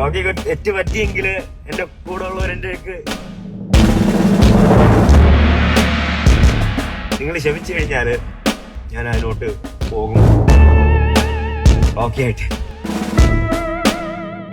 റോക്കിക്ക് തെറ്റ് പറ്റിയെങ്കിൽ എന്റെ കൂടെ ഉള്ളവരെന്റെ നിങ്ങൾ ക്ഷമിച്ചു കഴിഞ്ഞാൽ ഞാൻ അതിലോട്ട് പോകും. ഓക്കെ ആയിട്ട്.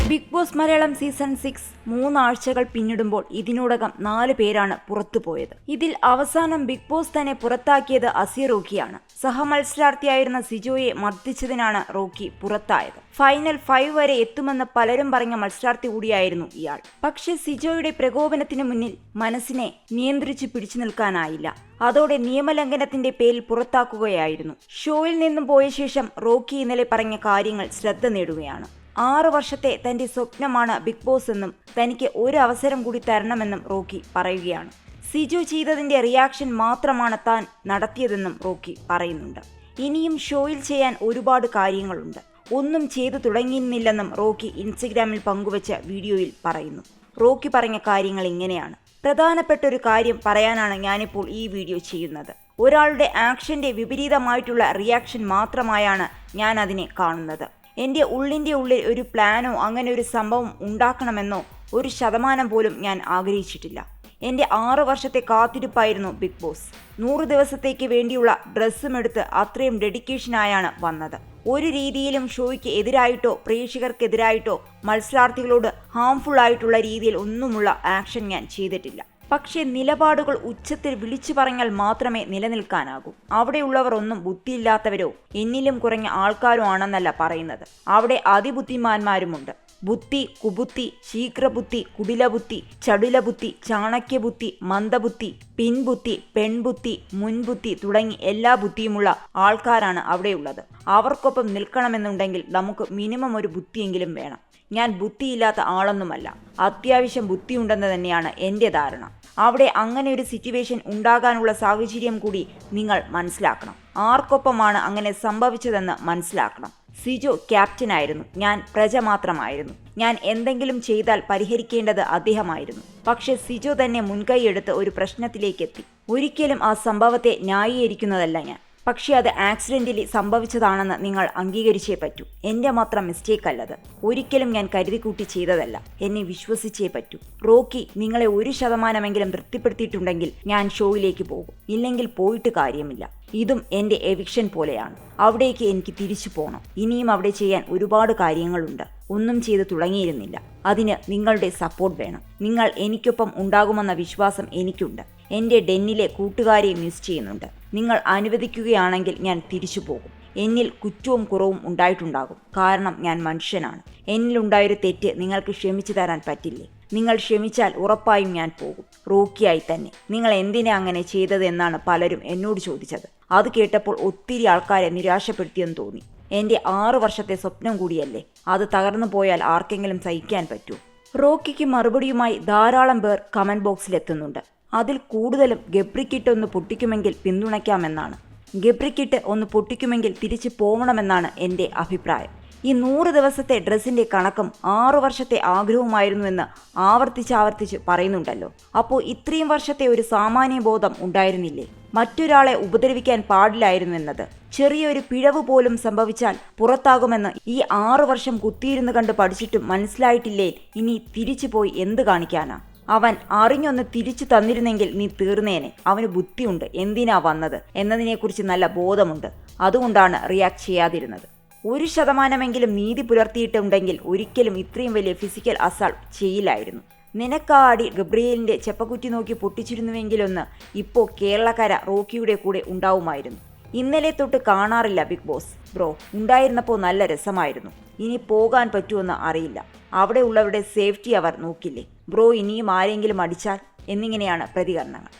Bigg Boss Malayalam season six മൂന്നാഴ്ചകൾ പിന്നിടുമ്പോൾ ഇതിനോടകം നാല് പേരാണ് പുറത്തുപോയത് ഇതിൽ അവസാനം ബിഗ് ബോസ് തന്നെ പുറത്താക്കിയത് അസീർ റോക്കിയാണ്. സഹമത്സരാർത്ഥിയായിരുന്ന സിജോയെ മർദ്ദിച്ചതിനാണ് റോക്കി പുറത്തായത്. ഫൈനൽ ഫൈവ് വരെ എത്തുമെന്ന് പലരും പറഞ്ഞ മത്സരാർത്ഥി കൂടിയായിരുന്നു ഇയാൾ. പക്ഷെ സിജോയുടെ പ്രകോപനത്തിന് മുന്നിൽ മനസ്സിനെ നിയന്ത്രിച്ച് പിടിച്ചു നിൽക്കാനായില്ല. അതോടെ നിയമലംഘനത്തിന്റെ പേരിൽ പുറത്താക്കുകയായിരുന്നു. ഷോയിൽ നിന്നും പോയ ശേഷം റോക്കി ഇന്നലെ പറഞ്ഞ കാര്യങ്ങൾ ശ്രദ്ധ നേടുകയാണ്. ആറ് വർഷത്തെ തന്റെ സ്വപ്നമാണ് ബിഗ് ബോസ് എന്നും തനിക്ക് ഒരു അവസരം കൂടി തരണമെന്നും റോക്കി പറയുകയാണ്. സിജു ചെയ്തതിന്റെ റിയാക്ഷൻ മാത്രമാണ് താൻ നടത്തിയതെന്നും റോക്കി പറയുന്നുണ്ട്. ഇനിയും ഷോയിൽ ചെയ്യാൻ ഒരുപാട് കാര്യങ്ങളുണ്ട്. ഒന്നും ചെയ്തു തുടങ്ങിയിരുന്നില്ലെന്നും റോക്കി ഇൻസ്റ്റഗ്രാമിൽ പങ്കുവച്ച വീഡിയോയിൽ പറയുന്നു. റോക്കി പറഞ്ഞ കാര്യങ്ങൾ ഇങ്ങനെയാണ്. പ്രധാനപ്പെട്ട ഒരു കാര്യം പറയാനാണ് ഞാനിപ്പോൾ ഈ വീഡിയോ ചെയ്യുന്നത്. ഒരാളുടെ ആക്ഷന്റെ വിപരീതമായിട്ടുള്ള റിയാക്ഷൻ മാത്രമായാണ് ഞാൻ അതിനെ കാണുന്നത്. എന്റെ ഉള്ളിന്റെ ഉള്ളിൽ ഒരു പ്ലാനോ അങ്ങനെ ഒരു സംഭവം ഉണ്ടാക്കണമെന്നോ ഒരു ശതമാനം പോലും ഞാൻ ആഗ്രഹിച്ചിട്ടില്ല. എന്റെ ആറു വർഷത്തെ കാത്തിരിപ്പായിരുന്നു ബിഗ് ബോസ് നൂറ് ദിവസത്തേക്ക് വേണ്ടിയുള്ള ഡ്രസ്സും എടുത്ത് അത്രയും ഡെഡിക്കേഷനായാണ് വന്നത്. ഒരു രീതിയിലും ഷോയ്ക്ക് എതിരായിട്ടോ പ്രേക്ഷകർക്കെതിരായിട്ടോ മത്സരാർത്ഥികളോട് ഹാംഫുൾ ആയിട്ടുള്ള രീതിയിൽ ഒന്നുമുള്ള ആക്ഷൻ ഞാൻ ചെയ്തിട്ടില്ല. പക്ഷേ നിലപാടുകൾ ഉച്ചത്തിൽ വിളിച്ചു പറഞ്ഞാൽ മാത്രമേ നിലനിൽക്കാനാകൂ. അവിടെയുള്ളവർ ഒന്നും ബുദ്ധിയില്ലാത്തവരോ എന്നിലും കുറഞ്ഞ ആൾക്കാരോ ആണെന്നല്ല പറയുന്നത്. അവിടെ അതിബുദ്ധിമാന്മാരുമുണ്ട്. ബുദ്ധി കുബുദ്ധി ശീഘ്രബുദ്ധി കുടിലബുദ്ധി ചടുലബുദ്ധി ചാണക്യബുദ്ധി മന്ദബുദ്ധി പിൻബുദ്ധി പെൺബുദ്ധി മുൻബുദ്ധി തുടങ്ങി എല്ലാ ബുദ്ധിയുമുള്ള ആൾക്കാരാണ് അവിടെയുള്ളത്. അവർക്കൊപ്പം നിൽക്കണമെന്നുണ്ടെങ്കിൽ നമുക്ക് മിനിമം ഒരു ബുദ്ധിയെങ്കിലും വേണം. ഞാൻ ബുദ്ധിയില്ലാത്ത ആളൊന്നുമല്ല. അത്യാവശ്യം ബുദ്ധിയുണ്ടെന്ന് തന്നെയാണ് എന്റെ ധാരണ. അവിടെ അങ്ങനെ ഒരു സിറ്റുവേഷൻ ഉണ്ടാകാനുള്ള സാഹചര്യം കൂടി നിങ്ങൾ മനസ്സിലാക്കണം. ആർക്കൊപ്പമാണ് അങ്ങനെ സംഭവിച്ചതെന്ന് മനസ്സിലാക്കണം. സിജോ ക്യാപ്റ്റനായിരുന്നു. ഞാൻ പ്രജ മാത്രമായിരുന്നു. ഞാൻ എന്തെങ്കിലും ചെയ്താൽ പരിഹരിക്കേണ്ടത് അദ്ദേഹമായിരുന്നു. പക്ഷെ സിജോ തന്നെ മുൻകൈയെടുത്ത് ഒരു പ്രശ്നത്തിലേക്കെത്തി. ഒരിക്കലും ആ സംഭവത്തെ ന്യായീകരിക്കുന്നതല്ല ഞാൻ. പക്ഷേ അത് ആക്സിഡന്റലി സംഭവിച്ചതാണെന്ന് നിങ്ങൾ അംഗീകരിച്ചേ പറ്റൂ. എന്റെ മാത്രം മിസ്റ്റേക്ക് അല്ലത് ഒരിക്കലും ഞാൻ കരുതിക്കൂട്ടി ചെയ്തതല്ല. എന്നെ വിശ്വസിച്ചേ പറ്റൂ. റോക്കി നിങ്ങളെ ഒരു ശതമാനമെങ്കിലും തൃപ്തിപ്പെടുത്തിയിട്ടുണ്ടെങ്കിൽ ഞാൻ ഷോയിലേക്ക് പോകും. ഇല്ലെങ്കിൽ പോയിട്ട് കാര്യമില്ല. ഇതും എന്റെ എവിക്ഷൻ പോലെയാണ്. അവിടേക്ക് എനിക്ക് തിരിച്ചു പോകണം ഇനിയും അവിടെ ചെയ്യാൻ ഒരുപാട് കാര്യങ്ങളുണ്ട്. ഒന്നും ചെയ്ത് തുടങ്ങിയിരുന്നില്ല. അതിന് നിങ്ങളുടെ സപ്പോർട്ട് വേണം. നിങ്ങൾ എനിക്കൊപ്പം ഉണ്ടാകുമെന്ന വിശ്വാസം എനിക്കുണ്ട്. എന്റെ ഡെന്നിലെ കൂട്ടുകാരെ മിസ് ചെയ്യുന്നുണ്ട്. നിങ്ങൾ അനുവദിക്കുകയാണെങ്കിൽ ഞാൻ തിരിച്ചു പോകും. എന്നിൽ കുറ്റവും കുറവും ഉണ്ടായിട്ടുണ്ടാകും. കാരണം ഞാൻ മനുഷ്യനാണ്. എന്നിലുണ്ടായൊരു തെറ്റ് നിങ്ങൾക്ക് ക്ഷമിച്ചു തരാൻ പറ്റില്ലേ? നിങ്ങൾ ക്ഷമിച്ചാൽ ഉറപ്പായും ഞാൻ പോകും. റോക്കിയായി തന്നെ. നിങ്ങൾ എന്തിനാ അങ്ങനെ ചെയ്തതെന്നാണ് പലരും എന്നോട് ചോദിച്ചത്. അത് കേട്ടപ്പോൾ ഒത്തിരി ആൾക്കാരെ നിരാശപ്പെടുത്തിയെന്ന് തോന്നി. എന്റെ ആറു വർഷത്തെ സ്വപ്നം കൂടിയല്ലേ? അത് തകർന്നു പോയാൽ ആർക്കെങ്കിലും സഹിക്കാൻ പറ്റൂ. റോക്കിക്ക് മറുപടിയുമായി ധാരാളം പേർ കമന്റ് ബോക്സിൽ എത്തുന്നുണ്ട് അതിൽ കൂടുതലും ഗബ്രിക്കിട്ട് ഒന്ന് പൊട്ടിക്കുമെങ്കിൽ പിന്തുണയ്ക്കാമെന്നാണ്. ഗബ്രിക്കിട്ട് ഒന്ന് പൊട്ടിക്കുമെങ്കിൽ തിരിച്ചു പോകണമെന്നാണ് എന്റെ അഭിപ്രായം. ഈ നൂറ് ദിവസത്തെ ഡ്രസ്സിന്റെ കണക്കും ആറു വർഷത്തെ ആഗ്രഹവുമായിരുന്നുവെന്ന് ആവർത്തിച്ചാവർത്തിച്ച് പറയുന്നുണ്ടല്ലോ. അപ്പോൾ ഇത്രയും വർഷത്തെ ഒരു സാമാന്യ ബോധം ഉണ്ടായിരുന്നില്ലേ? മറ്റൊരാളെ ഉപദ്രവിക്കാൻ പാടില്ലായിരുന്നു എന്നത് ചെറിയൊരു പിഴവ് പോലും സംഭവിച്ചാൽ പുറത്താകുമെന്ന് ഈ ആറു വർഷം കുത്തിയിരുന്നു കണ്ട് പഠിച്ചിട്ടും മനസ്സിലായിട്ടില്ലേ? ഇനി തിരിച്ചു പോയി എന്ത് കാണിക്കാനാ? അവൻ അറിഞ്ഞൊന്ന് തിരിച്ചു തന്നിരുന്നെങ്കിൽ നീ തീർന്നേനെ. അവന് ബുദ്ധിയുണ്ട്. എന്തിനാ വന്നത്? എന്നതിനെക്കുറിച്ച് നല്ല ബോധമുണ്ട്. അതുകൊണ്ടാണ് റിയാക്ട് ചെയ്യാതിരുന്നത്. ഒരു ശതമാനമെങ്കിലും നീതി പുലർത്തിയിട്ടുണ്ടെങ്കിൽ ഒരിക്കലും ഇത്രയും വലിയ ഫിസിക്കൽ അസാൾട്ട് ചെയ്യില്ലായിരുന്നു. നിനക്കാടി ഗബ്രിയേലിന്റെ ചെപ്പക്കുറ്റി നോക്കി പൊട്ടിച്ചിരുന്നുവെങ്കിലൊന്ന് ഇപ്പോൾ കേരളക്കര റോക്കിയുടെ കൂടെ ഉണ്ടാവുമായിരുന്നു. ഇന്നലെ തൊട്ട് കാണാറില്ല ബിഗ് ബോസ്. ബ്രോ ഉണ്ടായിരുന്നപ്പോൾ നല്ല രസമായിരുന്നു. ഇനി പോകാൻ പറ്റുമെന്ന് അറിയില്ല. അവിടെ ഉള്ളവരുടെ സേഫ്റ്റി അവർ നോക്കില്ലേ? ബ്രോ ഇനിയും ആരെങ്കിലും അടിച്ചാൽ എന്നിങ്ങനെയാണ് പ്രതികരണങ്ങൾ.